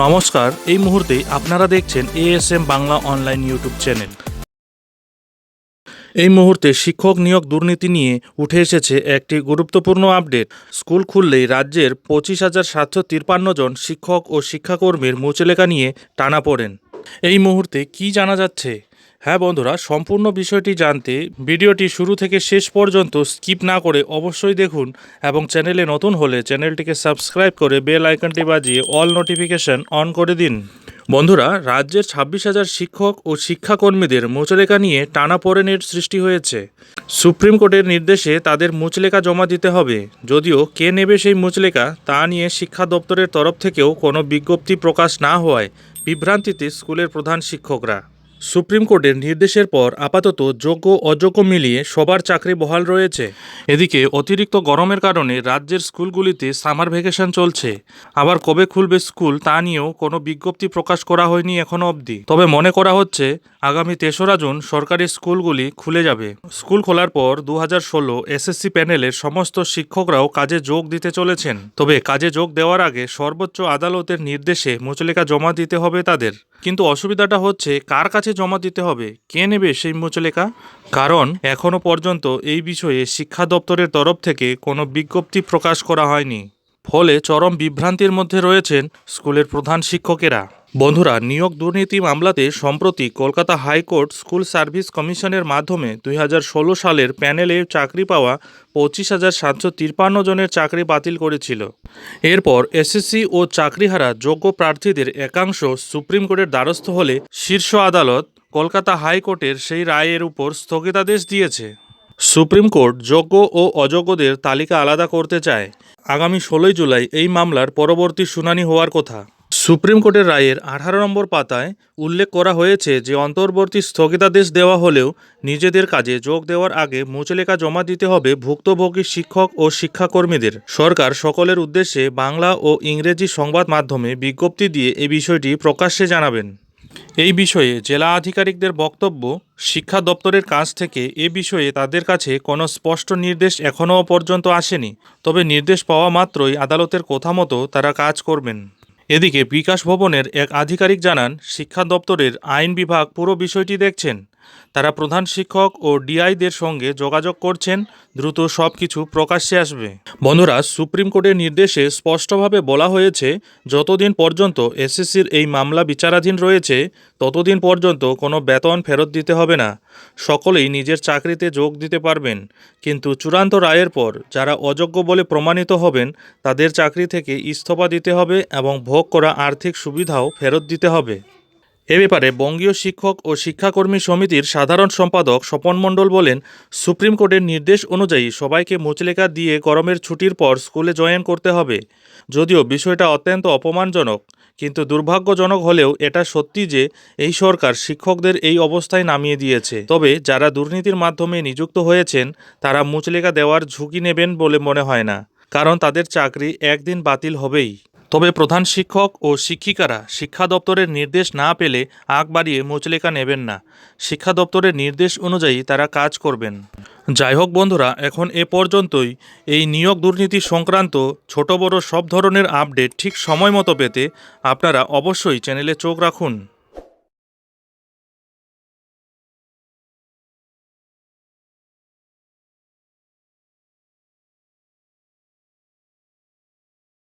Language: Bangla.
নমস্কার, এই মুহূর্তে আপনারা দেখছেন ASM Bangla online YouTube channel এই মুহূর্তে শিক্ষক নিয়োগ দুর্নীতি নিয়ে উঠে এসেছে একটি গুরুত্বপূর্ণ আপডেট স্কুল খুললেই রাজ্যের পঁচিশ হাজার সাতশো তিপ্পান্ন জন শিক্ষক ও শিক্ষাকর্মীর মুচলেখা নিয়ে টানা পড়েন। এই মুহূর্তে কি জানা যাচ্ছে? হ্যাঁ বন্ধুরা, সম্পূর্ণ বিষয়টি জানতে ভিডিওটি শুরু থেকে শেষ পর্যন্ত স্কিপ না করে অবশ্যই দেখুন এবং চ্যানেলে নতুন হলে চ্যানেলটিকে সাবস্ক্রাইব করে বেল আইকনটি বাজিয়ে অল নোটিফিকেশন অন করে দিন। বন্ধুরা, রাজ্যের ছাব্বিশ হাজার শিক্ষক ও শিক্ষাকর্মীদের মুচলেখা নিয়ে টানাপোড়েনের সৃষ্টি হয়েছে। সুপ্রিম কোর্টের নির্দেশে তাদের মুচলেখা জমা দিতে হবে। যদিও কে নেবে সেই মুচলেখা তা নিয়ে শিক্ষা দপ্তরের তরফ থেকেও কোনো বিজ্ঞপ্তি প্রকাশ না হওয়ায় বিভ্রান্তিতে স্কুলের প্রধান শিক্ষকরা। সুপ্রিম কোর্টের নির্দেশের পর আপাতত যোগ্য অযোগ্য মিলিয়ে সবার চাকরি বহাল রয়েছে। এদিকে অতিরিক্ত গরমের কারণে রাজ্যের স্কুলগুলিতে সামার ভ্যাকেশন চলছে। আবার কবে খুলবে স্কুল তা নিয়েও কোনো বিজ্ঞপ্তি প্রকাশ করা হয়নি এখনও অবধি। তবে মনে করা হচ্ছে, আগামী তেসরা জুন সরকারি স্কুলগুলি খুলে যাবে। স্কুল খোলার পর দু হাজার ষোলো এসএসসি প্যানেলের সমস্ত শিক্ষকরাও কাজে যোগ দিতে চলেছেন। তবে কাজে যোগ দেওয়ার আগে সর্বোচ্চ আদালতের নির্দেশে মুচলেখা জমা দিতে হবে তাদের। কিন্তু অসুবিধাটা হচ্ছে, কার কাছে জমা দিতে হবে, কে নেবে সেই মুচলেখা? কারণ এখনও পর্যন্ত এই বিষয়ে শিক্ষা দপ্তরের তরফ থেকে কোনো বিজ্ঞপ্তি প্রকাশ করা হয়নি। ফলে চরম বিভ্রান্তির মধ্যে রয়েছেন স্কুলের প্রধান শিক্ষকেরা। বন্ধুরা নিয়োগ দুর্নীতি মামলাতে সম্প্রতি কলকাতা হাইকোর্ট স্কুল সার্ভিস কমিশনের মাধ্যমে দুই হাজার ষোলো সালের প্যানেলে চাকরি পাওয়া পঁচিশ হাজার সাতশো তিপ্পান্ন জনের চাকরি বাতিল করেছিল। এরপর এসএসসি ও চাকরিহারা যোগ্য প্রার্থীদের একাংশ সুপ্রিম কোর্টের দ্বারস্থ হলে শীর্ষ আদালত কলকাতা হাইকোর্টের সেই রায়ের উপর স্থগিতাদেশ দিয়েছে। সুপ্রিম কোর্ট যোগ্য ও অযোগ্যদের তালিকা আলাদা করতে চায়। আগামী ষোলোই জুলাই এই মামলার পরবর্তী শুনানি হওয়ার কথা। সুপ্রিম কোর্টের রায়ের আঠারো নম্বর পাতায় উল্লেখ করা হয়েছে যে, অন্তর্বর্তী স্থগিতাদেশ দেওয়া হলেও নিজেদের কাজে যোগ দেওয়ার আগে মুচলেখা জমা দিতে হবে ভুক্তভোগী শিক্ষক ও শিক্ষাকর্মীদের। সরকার সকলের উদ্দেশ্যে বাংলা ও ইংরেজি সংবাদ মাধ্যমে বিজ্ঞপ্তি দিয়ে এই বিষয়টি প্রকাশ্যে জানাবেন। এই বিষয়ে জেলা আধিকারিকদের বক্তব্য, শিক্ষা দপ্তরের কাছ থেকে এ বিষয়ে তাদের কাছে কোনো স্পষ্ট নির্দেশ এখনও পর্যন্ত আসেনি, তবে নির্দেশ পাওয়া মাত্রই আদালতের কথা মতো তারা কাজ করবেন। এদিকে বিকাশ ভবনের এক আধিকারিক জানান শিক্ষা দপ্তরের আইন বিভাগ পুরো বিষয়টি দেখছেন। তারা প্রধান শিক্ষক ও ডিআইদের সঙ্গে যোগাযোগ করছেন, দ্রুত সব কিছু প্রকাশ্যে আসবে। বন্ধুরা, সুপ্রিম কোর্টের নির্দেশে স্পষ্টভাবে বলা হয়েছে, যতদিন পর্যন্ত এসএসসির এই মামলা বিচারাধীন রয়েছে, ততদিন পর্যন্ত কোনো বেতন ফেরত দিতে হবে না। সকলেই নিজের চাকরিতে যোগ দিতে পারবেন। কিন্তু চূড়ান্ত রায়ের পর যারা অযোগ্য বলে প্রমাণিত হবেন, তাদের চাকরি থেকে ইস্তফা দিতে হবে এবং ভোগ করা আর্থিক সুবিধাও ফেরত দিতে হবে। এ ব্যাপারে বঙ্গীয় শিক্ষক ও শিক্ষাকর্মী সমিতির সাধারণ সম্পাদক স্বপন মণ্ডল বলেন, সুপ্রিম কোর্টের নির্দেশ অনুযায়ী সবাইকে মুচলেখা দিয়ে গরমের ছুটির পর স্কুলে জয়েন করতে হবে। যদিও বিষয়টা অত্যন্ত অপমানজনক, কিন্তু দুর্ভাগ্যজনক হলেও এটা সত্যি যে এই সরকার শিক্ষকদের এই অবস্থায় নামিয়ে দিয়েছে। তবে যারা দুর্নীতির মাধ্যমে নিযুক্ত হয়েছেন, তারা মুচলেখা দেওয়ার ঝুঁকি নেবেন বলে মনে হয় না, কারণ তাদের চাকরি একদিন বাতিল হবেই। তবে প্রধান শিক্ষক ও শিক্ষিকারা শিক্ষা দপ্তরের নির্দেশ না পেলে আগ বাড়িয়ে মুচলেকা নেবেন না। শিক্ষা দপ্তরের নির্দেশ অনুযায়ী তারা কাজ করবেন। যাই হোক বন্ধুরা, এখন এ পর্যন্তই। এই নিয়োগ দুর্নীতি সংক্রান্ত ছোট বড় সব ধরনের আপডেট ঠিক সময় মতো পেতে আপনারা অবশ্যই চ্যানেলে চোখ রাখুন।